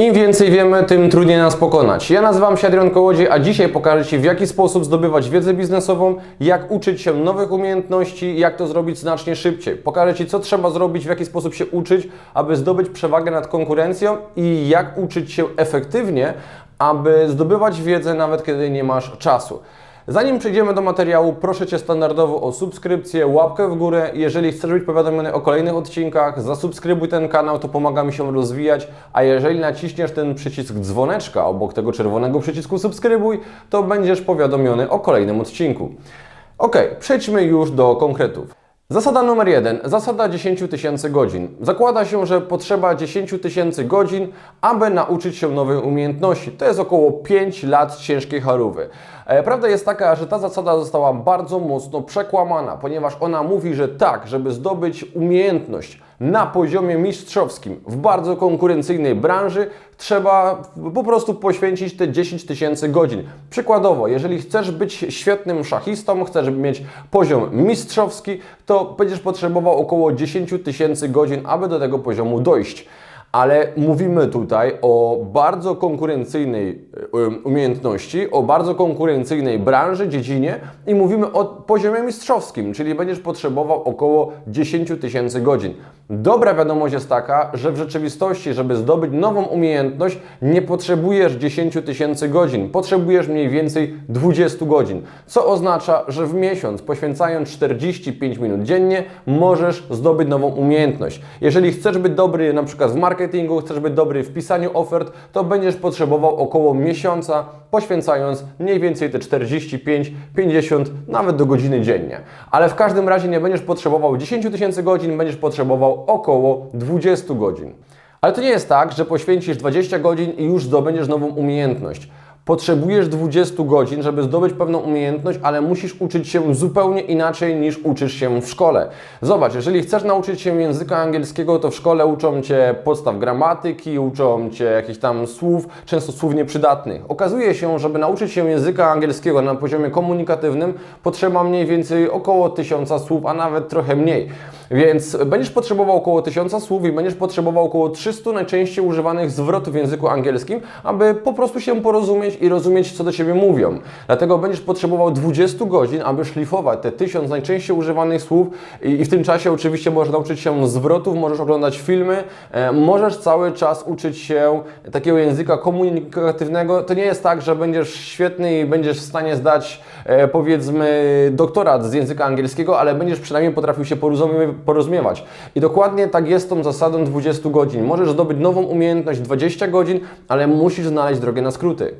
Im więcej wiemy, tym trudniej nas pokonać. Ja nazywam się Adrian Kołodziej, a dzisiaj pokażę Ci w jaki sposób zdobywać wiedzę biznesową, jak uczyć się nowych umiejętności, jak to zrobić znacznie szybciej. Pokażę Ci, co trzeba zrobić, w jaki sposób się uczyć, aby zdobyć przewagę nad konkurencją i jak uczyć się efektywnie, aby zdobywać wiedzę nawet kiedy nie masz czasu. Zanim przejdziemy do materiału, proszę Cię standardowo o subskrypcję, łapkę w górę. Jeżeli chcesz być powiadomiony o kolejnych odcinkach, zasubskrybuj ten kanał, to pomaga mi się rozwijać. A jeżeli naciśniesz ten przycisk dzwoneczka obok tego czerwonego przycisku subskrybuj, to będziesz powiadomiony o kolejnym odcinku. Ok, przejdźmy już do konkretów. Zasada numer jeden. Zasada 10 tysięcy godzin. Zakłada się, że potrzeba 10 tysięcy godzin, aby nauczyć się nowej umiejętności. To jest około 5 lat ciężkiej charówy. E, Prawda jest taka, że ta zasada została bardzo mocno przekłamana, ponieważ ona mówi, że tak, żeby zdobyć umiejętność na poziomie mistrzowskim w bardzo konkurencyjnej branży, trzeba po prostu poświęcić te 10 tysięcy godzin. Przykładowo, jeżeli chcesz być świetnym szachistą, chcesz mieć poziom mistrzowski, to będziesz potrzebował około 10 tysięcy godzin, aby do tego poziomu dojść. Ale mówimy tutaj o bardzo konkurencyjnej umiejętności, o bardzo konkurencyjnej branży, dziedzinie i mówimy o poziomie mistrzowskim, czyli będziesz potrzebował około 10 tysięcy godzin. Dobra wiadomość jest taka, że w rzeczywistości, żeby zdobyć nową umiejętność, nie potrzebujesz 10 tysięcy godzin, potrzebujesz mniej więcej 20 godzin, co oznacza, że w miesiąc poświęcając 45 minut dziennie możesz zdobyć nową umiejętność. Jeżeli chcesz być dobry na przykład w marketingu, chcesz być dobry w pisaniu ofert, to będziesz potrzebował około miesiąca, poświęcając mniej więcej te 45, 50, nawet do godziny dziennie. Ale w każdym razie nie będziesz potrzebował 10 tysięcy godzin, będziesz potrzebował około 20 godzin. Ale to nie jest tak, że poświęcisz 20 godzin i już zdobędziesz nową umiejętność. Potrzebujesz 20 godzin, żeby zdobyć pewną umiejętność, ale musisz uczyć się zupełnie inaczej niż uczysz się w szkole. Zobacz, jeżeli chcesz nauczyć się języka angielskiego, to w szkole uczą Cię podstaw gramatyki, uczą Cię jakichś tam słów, często słów nieprzydatnych. Okazuje się, żeby nauczyć się języka angielskiego na poziomie komunikatywnym, potrzeba mniej więcej około 1000 słów, a nawet trochę mniej. Więc będziesz potrzebował około 1000 słów i będziesz potrzebował około 300 najczęściej używanych zwrotów w języku angielskim, aby po prostu się porozumieć i rozumieć, co do Ciebie mówią. Dlatego będziesz potrzebował 20 godzin, aby szlifować te 1000 najczęściej używanych słów i, w tym czasie oczywiście możesz nauczyć się zwrotów, możesz oglądać filmy, e, możesz cały czas uczyć się takiego języka komunikatywnego. To nie jest tak, że będziesz świetny i będziesz w stanie zdać e, powiedzmy doktorat z języka angielskiego, ale będziesz przynajmniej potrafił się porozumie- porozumiewać. I dokładnie tak jest tą zasadą 20 godzin. Możesz zdobyć nową umiejętność 20 godzin, ale musisz znaleźć drogę na skróty.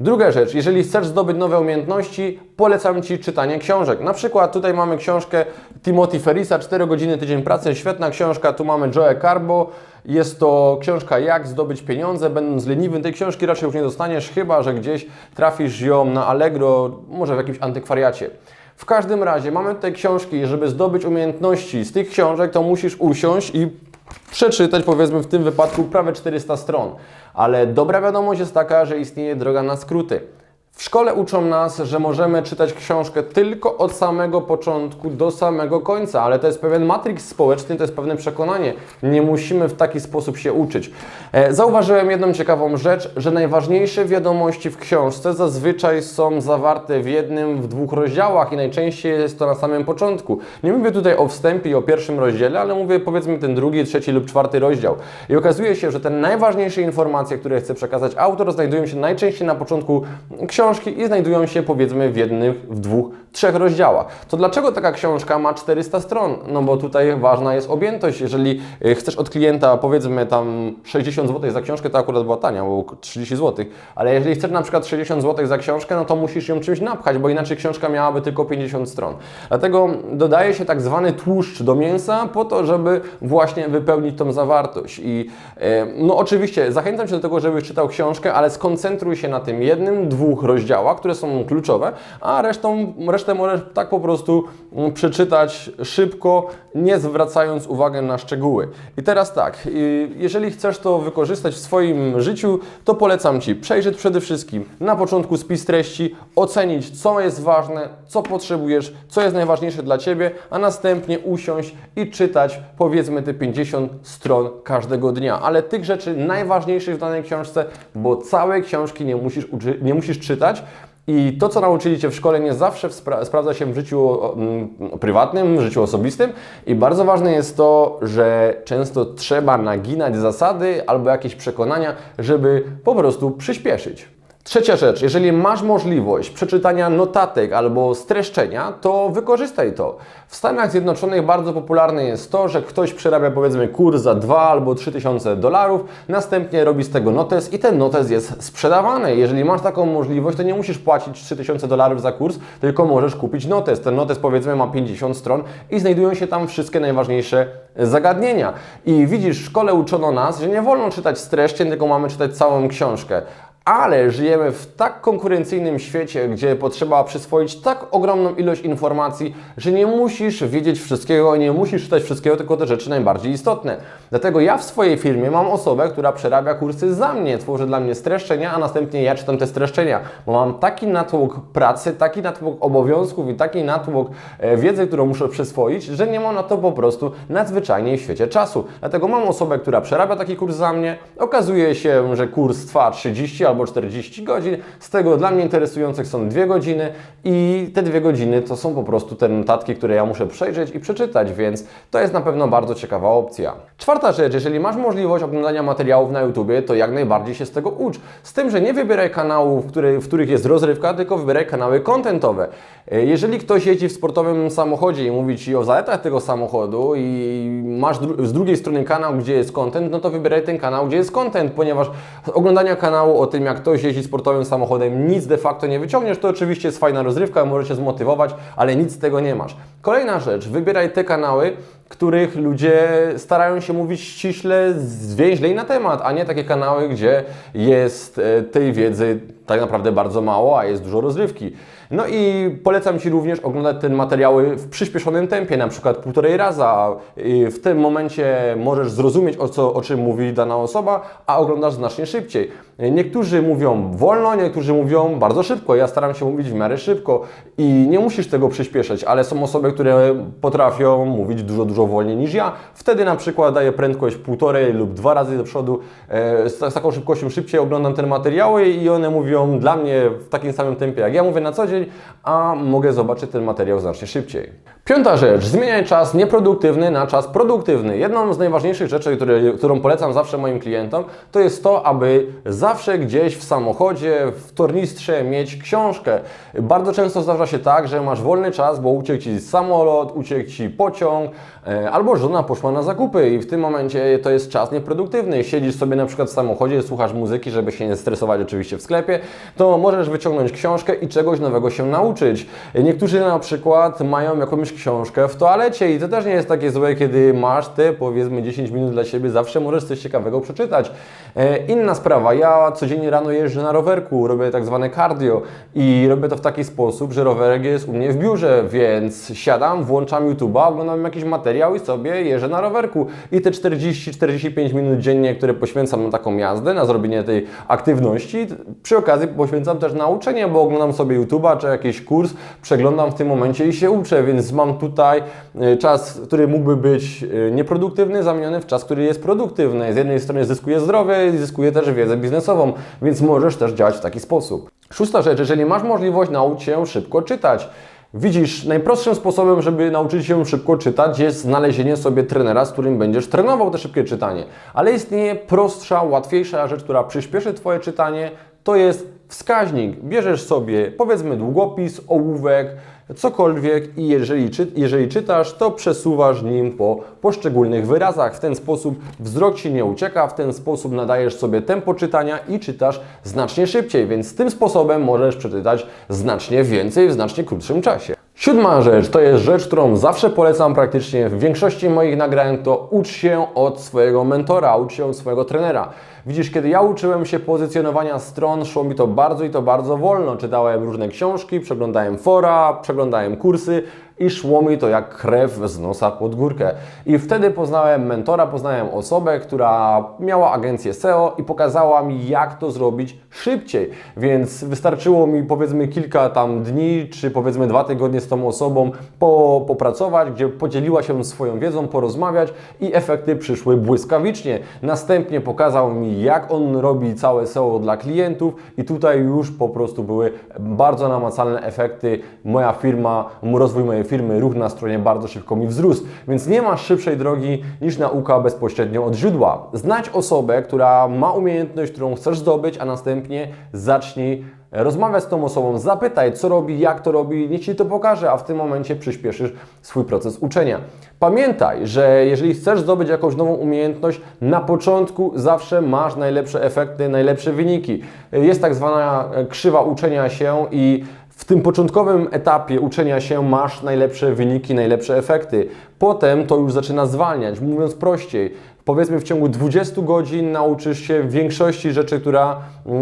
Druga rzecz, jeżeli chcesz zdobyć nowe umiejętności, polecam Ci czytanie książek. Na przykład tutaj mamy książkę Timothy Ferrisa, 4 godziny tydzień pracy, świetna książka. Tu mamy Joe Carbo, jest to książka Jak zdobyć pieniądze, będąc leniwym. Tej książki raczej już nie dostaniesz, chyba że gdzieś trafisz ją na Allegro, może w jakimś antykwariacie. W każdym razie mamy tutaj książki, żeby zdobyć umiejętności z tych książek, to musisz usiąść i przeczytać, powiedzmy w tym wypadku, prawie 400 stron. Ale dobra wiadomość jest taka, że istnieje droga na skróty. W szkole uczą nas, że możemy czytać książkę tylko od samego początku do samego końca, ale to jest pewien matryks społeczny, to jest pewne przekonanie. Nie musimy w taki sposób się uczyć. E, Zauważyłem jedną ciekawą rzecz, że najważniejsze wiadomości w książce zazwyczaj są zawarte w jednym, w dwóch rozdziałach i najczęściej jest to na samym początku. Nie mówię tutaj o wstępie i o pierwszym rozdziale, ale mówię powiedzmy ten drugi, trzeci lub czwarty rozdział. I okazuje się, że te najważniejsze informacje, które chce przekazać autor, znajdują się najczęściej na początku książki i znajdują się powiedzmy w jednych, w dwóch, trzech rozdziałach. To dlaczego taka książka ma 400 stron? No bo tutaj ważna jest objętość. Jeżeli y, chcesz od klienta powiedzmy tam 60 zł za książkę, to akurat była tania, bo 30 zł, ale jeżeli chcesz na przykład 60 zł za książkę, no to musisz ją czymś napchać, bo inaczej książka miałaby tylko 50 stron. Dlatego dodaje się tak zwany tłuszcz do mięsa po to, żeby właśnie wypełnić tą zawartość. I e, no oczywiście zachęcam Cię do tego, żebyś czytał książkę, ale skoncentruj się na tym jednym, dwóch rozdziałach, które są kluczowe, a resztą, resztę możesz tak po prostu mm, przeczytać szybko, nie zwracając uwagi na szczegóły. I teraz tak, y, jeżeli chcesz to wykorzystać w swoim życiu, to polecam Ci przejrzeć przede wszystkim na początku spis treści, ocenić co jest ważne, co potrzebujesz, co jest najważniejsze dla Ciebie, a następnie usiąść i czytać powiedzmy te 50 stron każdego dnia. Ale tych rzeczy najważniejszych w danej książce, bo całej książki nie musisz, nie musisz czytać, i to, co nauczyli Cię w szkole, nie zawsze spra- sprawdza się w życiu mm, prywatnym, w życiu osobistym. I bardzo ważne jest to, że często trzeba naginać zasady albo jakieś przekonania, żeby po prostu przyspieszyć. Trzecia rzecz, jeżeli masz możliwość przeczytania notatek albo streszczenia, to wykorzystaj to. W Stanach Zjednoczonych bardzo popularne jest to, że ktoś przerabia powiedzmy kurs za 2 albo 3 tysiące dolarów, następnie robi z tego notes i ten notes jest sprzedawany. Jeżeli masz taką możliwość, to nie musisz płacić 3 tysiące dolarów za kurs, tylko możesz kupić notes. Ten notes powiedzmy ma 50 stron i znajdują się tam wszystkie najważniejsze zagadnienia. I widzisz, w szkole uczono nas, że nie wolno czytać streszczeń, tylko mamy czytać całą książkę ale żyjemy w tak konkurencyjnym świecie, gdzie potrzeba przyswoić tak ogromną ilość informacji, że nie musisz wiedzieć wszystkiego, nie musisz czytać wszystkiego, tylko te rzeczy najbardziej istotne. Dlatego ja w swojej firmie mam osobę, która przerabia kursy za mnie, tworzy dla mnie streszczenia, a następnie ja czytam te streszczenia, bo mam taki natłok pracy, taki natłok obowiązków i taki natłok e, wiedzy, którą muszę przyswoić, że nie ma na to po prostu nadzwyczajnie w świecie czasu. Dlatego mam osobę, która przerabia taki kurs za mnie. Okazuje się, że kurs trwa 30 albo 40 godzin. Z tego dla mnie interesujących są dwie godziny i te dwie godziny to są po prostu te notatki, które ja muszę przejrzeć i przeczytać, więc to jest na pewno bardzo ciekawa opcja. Czwarta rzecz, jeżeli masz możliwość oglądania materiałów na YouTubie, to jak najbardziej się z tego ucz. Z tym, że nie wybieraj kanałów, w których jest rozrywka, tylko wybieraj kanały kontentowe. E, Jeżeli ktoś jeździ w sportowym samochodzie i mówi Ci o zaletach tego samochodu i masz z drugiej strony kanał, gdzie jest content, no to wybieraj ten kanał, gdzie jest content, ponieważ oglądania kanału o tym, jak ktoś jeździ sportowym samochodem, nic de facto nie wyciągniesz. To oczywiście jest fajna rozrywka, może Cię zmotywować, ale nic z tego nie masz. Kolejna rzecz, wybieraj te kanały, których ludzie starają się mówić ściśle, zwięźlej na temat, a nie takie kanały, gdzie jest e, tej wiedzy tak naprawdę bardzo mało, a jest dużo rozrywki. No i polecam Ci również oglądać te materiały w przyspieszonym tempie, na przykład półtorej raza. W tym momencie możesz zrozumieć, o, co, o czym mówi dana osoba, a oglądasz znacznie szybciej. Niektórzy mówią wolno, niektórzy mówią bardzo szybko. Ja staram się mówić w miarę szybko i nie musisz tego przyspieszać, ale są osoby, które potrafią mówić dużo, dużo wolniej niż ja. Wtedy na przykład daję prędkość półtorej lub dwa razy do przodu. E, z taką szybkością szybciej oglądam te materiały i one mówią dla mnie w takim samym tempie, jak ja mówię na co dzień, a mogę zobaczyć ten materiał znacznie szybciej. Piąta rzecz, zmieniaj czas nieproduktywny na czas produktywny. Jedną z najważniejszych rzeczy, które, którą polecam zawsze moim klientom, to jest to, aby zawsze gdzieś w samochodzie, w tornistrze mieć książkę. Bardzo często zdarza się tak, że masz wolny czas, bo uciekł Ci samolot, uciekł Ci pociąg, e, albo żona poszła na zakupy i w tym momencie to jest czas nieproduktywny. Siedzisz sobie na przykład w samochodzie, słuchasz muzyki, żeby się nie stresować oczywiście w sklepie, to możesz wyciągnąć książkę i czegoś nowego się nauczyć. Niektórzy na przykład mają jakąś książkę w toalecie i to też nie jest takie złe, kiedy masz te powiedzmy 10 minut dla siebie, zawsze możesz coś ciekawego przeczytać. E, Inna sprawa, ja codziennie rano jeżdżę na rowerku, robię tak zwane cardio i robię to w taki sposób, że rowerek jest u mnie w biurze, więc siadam, włączam YouTube'a, oglądam jakiś materiał i sobie jeżdżę na rowerku. I te 40-45 minut dziennie, które poświęcam na taką jazdę, na zrobienie tej aktywności, przy okazji poświęcam też na uczenie, bo oglądam sobie YouTube'a czy jakiś kurs, przeglądam w tym momencie i się uczę, więc mam tutaj e, czas, który mógłby być e, nieproduktywny, zamieniony w czas, który jest produktywny. Z jednej strony zyskuję zdrowie i zyskuję też wiedzę biznesową, więc możesz też działać w taki sposób. Szósta rzecz, jeżeli masz możliwość, naucz się szybko czytać. Widzisz, najprostszym sposobem, żeby nauczyć się szybko czytać, jest znalezienie sobie trenera, z którym będziesz trenował to szybkie czytanie. Ale istnieje prostsza, łatwiejsza rzecz, która przyspieszy Twoje czytanie, to jest wskaźnik. Bierzesz sobie, powiedzmy, długopis, ołówek, cokolwiek i jeżeli, czy, jeżeli czytasz, to przesuwasz nim po poszczególnych wyrazach. W ten sposób wzrok Ci nie ucieka, w ten sposób nadajesz sobie tempo czytania i czytasz znacznie szybciej, więc tym sposobem możesz przeczytać znacznie więcej w znacznie krótszym czasie. Siódma rzecz, to jest rzecz, którą zawsze polecam praktycznie w większości moich nagrań, to ucz się od swojego mentora, ucz się od swojego trenera. Widzisz, kiedy ja uczyłem się pozycjonowania stron, szło mi to bardzo i to bardzo wolno. Czytałem różne książki, przeglądałem fora, przeglądałem kursy i szło mi to jak krew z nosa pod górkę. I wtedy poznałem mentora, poznałem osobę, która miała agencję SEO i pokazała mi, jak to zrobić szybciej. Więc wystarczyło mi powiedzmy kilka tam dni, czy powiedzmy dwa tygodnie z tą osobą po, popracować, gdzie podzieliła się swoją wiedzą, porozmawiać i efekty przyszły błyskawicznie. Następnie pokazał mi, jak on robi całe SEO dla klientów i tutaj już po prostu były bardzo namacalne efekty. Moja firma, rozwój mojej firmy, ruch na stronie bardzo szybko mi wzrósł, więc nie ma szybszej drogi niż nauka bezpośrednio od źródła. Znać osobę, która ma umiejętność, którą chcesz zdobyć, a następnie zacznij rozmawiać z tą osobą, zapytaj, co robi, jak to robi, niech Ci to pokaże, a w tym momencie przyspieszysz swój proces uczenia. Pamiętaj, że jeżeli chcesz zdobyć jakąś nową umiejętność, na początku zawsze masz najlepsze efekty, najlepsze wyniki. Jest tak zwana krzywa uczenia się i w tym początkowym etapie uczenia się masz najlepsze wyniki, najlepsze efekty. Potem to już zaczyna zwalniać. Mówiąc prościej, powiedzmy w ciągu 20 godzin nauczysz się większości rzeczy, która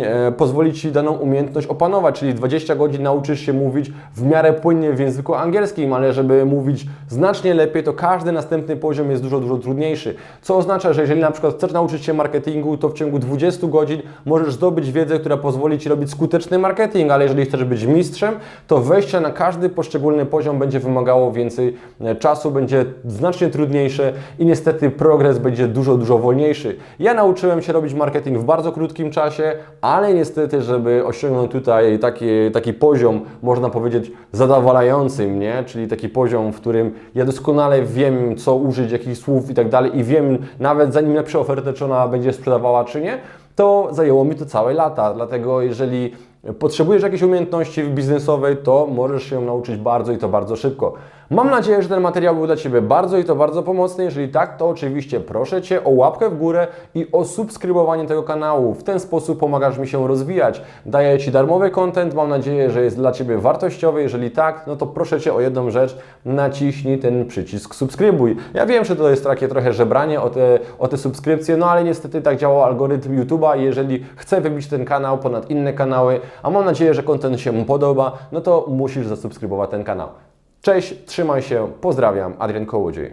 e, pozwoli Ci daną umiejętność opanować, czyli 20 godzin nauczysz się mówić w miarę płynnie w języku angielskim, ale żeby mówić znacznie lepiej, to każdy następny poziom jest dużo, dużo trudniejszy. Co oznacza, że jeżeli na przykład chcesz nauczyć się marketingu, to w ciągu 20 godzin możesz zdobyć wiedzę, która pozwoli Ci robić skuteczny marketing, ale jeżeli chcesz być mistrzem, to wejście na każdy poszczególny poziom będzie wymagało więcej e, czasu, będzie znacznie trudniejsze i niestety progres będzie dużo, dużo wolniejszy. Ja nauczyłem się robić marketing w bardzo krótkim czasie, ale niestety, żeby osiągnąć tutaj taki, taki poziom, można powiedzieć, zadowalający mnie, czyli taki poziom, w którym ja doskonale wiem, co użyć, jakich słów i tak dalej i wiem nawet zanim napiszę ofertę, czy ona będzie sprzedawała, czy nie, to zajęło mi to całe lata. Dlatego jeżeli potrzebujesz jakiejś umiejętności biznesowej, to możesz się nauczyć bardzo i to bardzo szybko. Mam nadzieję, że ten materiał był dla Ciebie bardzo i to bardzo pomocny. Jeżeli tak, to oczywiście proszę Cię o łapkę w górę i o subskrybowanie tego kanału. W ten sposób pomagasz mi się rozwijać. Daję Ci darmowy content, mam nadzieję, że jest dla Ciebie wartościowy. Jeżeli tak, no to proszę Cię o jedną rzecz, naciśnij ten przycisk subskrybuj. Ja wiem, że to jest takie trochę żebranie o te, o te subskrypcje, no ale niestety tak działa algorytm YouTube'a i jeżeli chcę wybić ten kanał ponad inne kanały, a mam nadzieję, że content się mu podoba, no to musisz zasubskrybować ten kanał. Cześć, trzymaj się, pozdrawiam, Adrian Kołodziej.